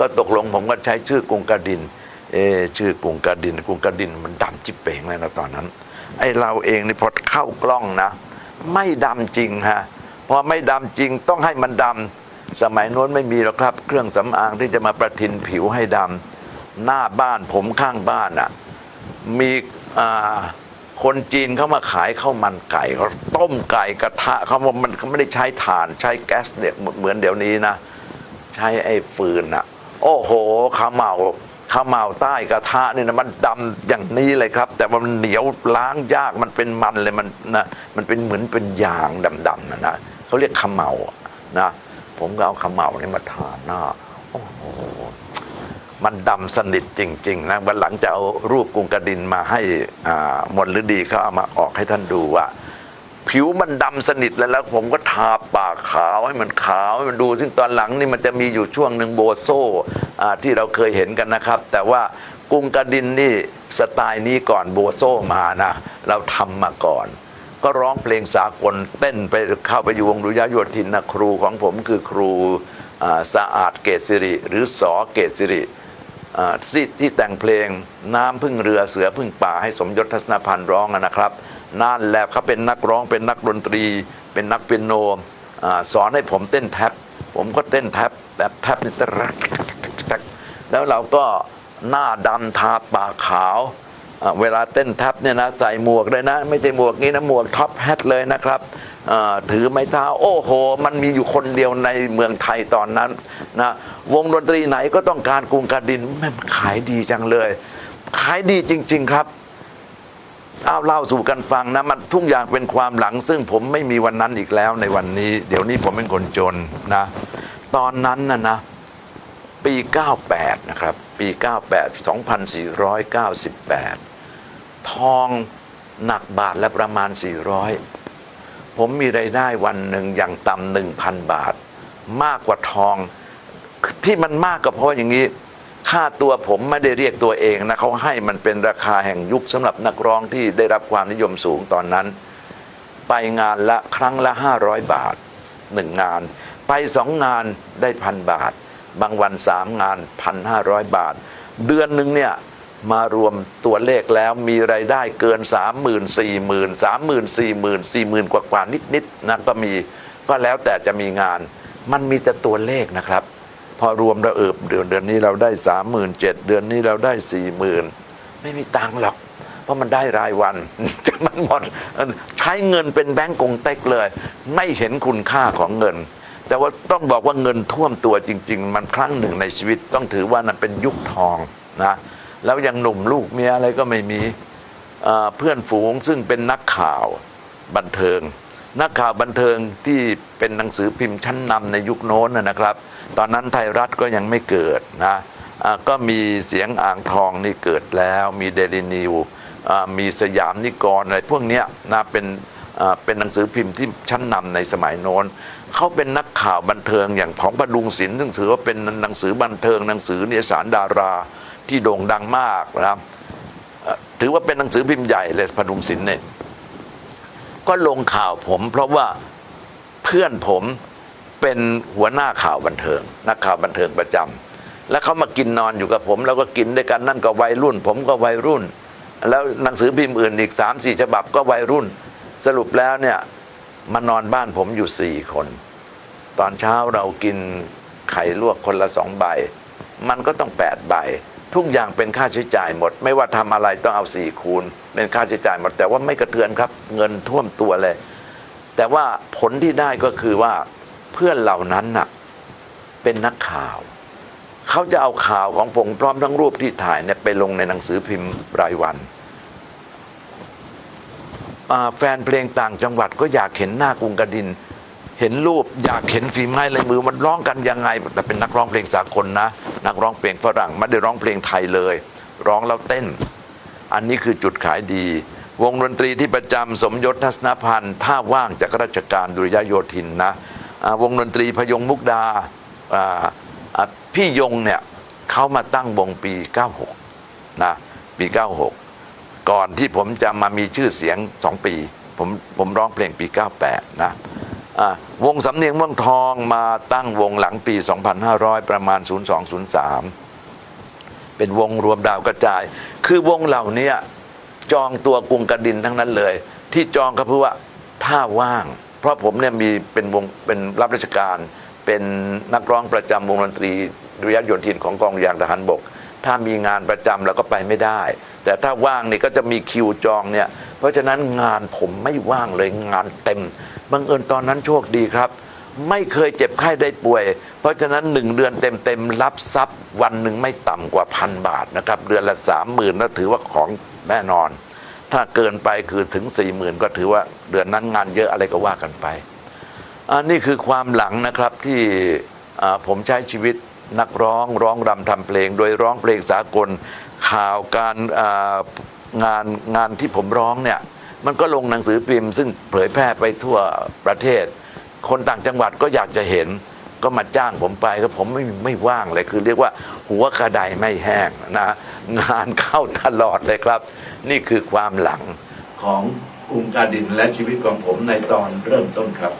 ก็ตกลงผมก็ใช้ชื่อกรุงกระดินเอชื่อกรุงกระดินกรุงกระดินมันดำจิบเป่งเลยนะตอนนั้น ไอเราเองนี่พอเข้ากล้องนะ ไม่ดำจริงฮะพอไม่ดำจริงต้องให้มันดำสมัยโน้นไม่มีหรอกครับ เครื่องสำอางที่จะมาประทินผิวให้ดำหน้าบ้านผมข้างบ้านอะมีอ่าคนจีนเขามาขายข้าวมันไก่เขาต้มไก่กระทะเขาบอกมันเขาไม่ได้ใช้ถ่านใช้แก๊สเนี่ยเหมือนเดี๋ยวนี้นะ ใช้ไอ้ฟืนอะ โอ้โหขาวเหมาขาวเหมาใต้กระทะนี่นะมันดำอย่างนี้เลยครับ แต่มันเหนียวล้างยากมันเป็นมันเลยมันนะมันเป็นเหมือนเป็นยางดำๆนะนะเขาเรียกขาวเหมานะผมก็เอาขาวเหมานี่มาทาหน้าโอ้โหมันดำสนิทจริง ๆ นะวันหลังจะเอารูปกรุงกระดินมาให้อ่ามนฤดีเขาเอามาออกให้ท่านดูว่า ผิวมันดำสนิทแล้วแล้ว ผมก็ทาปากขาวให้มันขาวให้มันดู ซึ่งตอนหลังนี่มันจะมีอยู่ช่วงหนึ่งโบโซ่ที่เราเคยเห็นกันนะครับ แต่ว่ากรุงกระดินนี่สไตล์นี้ก่อนโบโซมานะเราทำมาก่อน ก็ร้องเพลงสากลเต้นไปเข้าไปอยู่วงดุริยางค์โยธินนะครูของผมคือครูสะอาดเกษสิริ หรือสอเกษสิริที่แต่งเพลงน้ำพึ่งเรือเสือพึ่งป่าให้สมยศทัศนพันธ์ร้องนะครับ นั่นแหละเขาเป็นนักร้องเป็นนักดนตรี เป็นนักเปียโนอสอนให้ผมเต้นแท็บผมก็เต้นแท็บแบบแท็บนี่ตะรักแล้วเราก็หน้าดำทาปากขาว เวลาเต้นแท็บเนี่ยนะใส่หมวกเลยนะ ไม่ใช่หมวกนี้นะหมวกท็อปแฮทเลยนะครับถือไม้เท้าโอ้โห มันมีอยู่คนเดียวในเมืองไทยตอนนั้นนะวงดนตรีไหนก็ต้องการกรุงกาดินแม่งขายดีจังเลย ขายดีจริง ๆ ครับ อาเล่าสู่กันฟังนะมันทุกอย่างเป็นความหลัง ซึ่งผมไม่มีวันนั้นอีกแล้วในวันนี้ เดี๋ยวนี้ผมเป็นคนจนนะ ตอนนั้นนะนะปี 98 นะครับ ปี 98 2498 ทองหนักบาทละประมาณ 400 ผมมีไรายได้วันหนึ่งอย่างต่ำหนึ่งพันบาท มากกว่าทองที่มันมากก็เพราะอย่างนี้ ค่าตัวผมไม่ได้เรียกตัวเองนะเขาให้มันเป็นราคาแห่งยุคสำหรับนักร้องที่ได้รับความนิยมสูงตอนนั้น ไปงานละครั้งละ 500 บาทหนึ่งงาน ไปสองงานได้พันบาท บางวันสามงานพันห้าร้อยบาท เดือนหนึ่งเนี่ยมารวมตัวเลขแล้วมีรายได้เกิน 3 0 0 0 0 4 0 0 0 0 3 0 0 0 0 4 0 0 0 0 4 0,000 กว่ากว่านิดๆนะก็มีก็แล้วแต่จะมีงาน มันมีแต่ตัวเลขนะครับ พอรวมแล้วเออเดือนเดือนนี้เราได้สามหมื่นเจ็ดเดือนนี้เราได้สี่หมื่นไม่มีตังค์หรอก เพราะมันได้รายวัน มันหมดใช้เงินเป็นแบงก์กงเต็กเลย ไม่เห็นคุณค่าของเงิน แต่ว่าต้องบอกว่าเงินท่วมตัวจริง ๆ มันครั้งหนึ่งในชีวิตต้องถือว่านั่นเป็นยุคทองนะแล้วยังหนุ่มลูกเมียอะไรก็ไม่มีเพื่อนฝูงซึ่งเป็นนักข่าวบันเทิง นักข่าวบันเทิงที่เป็นหนังสือพิมพ์ชั้นนำในยุคโน้นนะครับ ตอนนั้นไทยรัฐก็ยังไม่เกิดนะก็มีเสียงอ่างทองนี่เกิดแล้ว มีเดลินิวมีสยามนิกรอะไรพวกนี้นะเป็นเป็นหนังสือพิมพ์ที่ชั้นนำในสมัยโน้นเขาเป็นนักข่าวบันเทิงอย่างของประดุงศิลป์ซึ่งถือว่าเป็นหนังสือบันเทิงหนังสือนิยสารดาราที่โด่งดังมากนะครับถือว่าเป็นหนังสือพิมพ์ใหญ่เลยพดุงศิลป์เนี่ย ก็ลงข่าวผม เพราะว่าเพื่อนผมเป็นหัวหน้าข่าวบันเทิง นักข่าวบันเทิงประจำแล้วเขามากินนอนอยู่กับผม แล้วก็กินด้วยกันนั่นก็วัยรุ่น ผมก็วัยรุ่น แล้วหนังสือพิมพ์อื่นอีกสามสี่ฉบับก็วัยรุ่น สรุปแล้วเนี่ยมานอนบ้านผมอยู่สี่คน ตอนเช้าเรากินไข่ลวกคนละสองใบ มันก็ต้องแปดใบ ทุกอย่างเป็นค่าใช้จ่ายหมด ไม่ว่าทำอะไรต้องเอาสี่คูณ เป็นค่าใช้จ่ายหมด แต่ว่าไม่กระเทือนครับ เงินท่วมตัวเลย แต่ว่าผลที่ได้ก็คือว่าเพื่อนเหล่านั้นน่ะเป็นนักข่าว เขาจะเอาข่าวของผมพร้อมทั้งรูปที่ถ่ายเนี่ยไปลงในหนังสือพิมพ์รายวันแฟนเพลงต่างจังหวัดก็อยากเห็นหน้ากรุงกระดิน เห็นรูปอยากเห็นฝีไม้ลายมือมันร้องกันยังไงแต่เป็นนักร้องเพลงสากลนะ นักร้องเพลงฝรั่งไม่ได้ร้องเพลงไทยเลย ร้องแล้วเต้น อันนี้คือจุดขายดี วงดนตรีที่ประจำสมยศทัศนพันธ์ถ้าว่างจากราชการดุริยาโยธินนะวงดนตรีพยงมุกดาพี่ยงเนี่ยเขามาตั้งวงปี 96 นะปี 96 ก่อนที่ผมจะมามีชื่อเสียงสองปี ผมผมร้องเพลงปี 98 นะ วงสำเนียงเมืองทองมาตั้งวงหลังปี 2500 ประมาณ 0203 เป็นวงรวมดาวกระจาย คือวงเหล่านี้จองตัวกรุงกระดินทั้งนั้นเลย ที่จองก็เพราะว่าถ้าว่าง เพราะผมเนี่ยมีเป็นวงเป็นรับราชการเป็นนักร้องประจำวงดนตรีดุริยางค์โยนทินของกองยางทหารบก ถ้ามีงานประจำเราก็ไปไม่ได้ แต่ถ้าว่างนี่ก็จะมีคิวจองเนี่ย เพราะฉะนั้นงานผมไม่ว่างเลยงานเต็มบังเอิญตอนนั้นโชคดีครับ ไม่เคยเจ็บไข้ได้ป่วย เพราะฉะนั้นหนึ่งเดือนเต็มๆรับทรัพย์วันหนึ่งไม่ต่ำกว่าพันบาทนะครับ เดือนละสามหมื่นแล้วถือว่าของแน่นอน ถ้าเกินไปคือถึงสี่หมื่นก็ถือว่าเดือนนั้นงานเยอะอะไรก็ว่ากันไปอันนี้คือความหลังนะครับที่ผมใช้ชีวิตนักร้องร้องรำทำเพลง โดยร้องเพลงสากล ข่าวการงานงานที่ผมร้องเนี่ย มันก็ลงหนังสือพิมพ์ซึ่งเผยแพร่ไปทั่วประเทศ คนต่างจังหวัดก็อยากจะเห็นก็มาจ้างผมไปก็ผมไม่ไม่ว่างเลยคือเรียกว่าหัวกระไดไม่แห้งนะงานเข้าตลอดเลยครับ นี่คือความหลังของกรุงการดินและชีวิตของผมในตอนเริ่มต้นครับ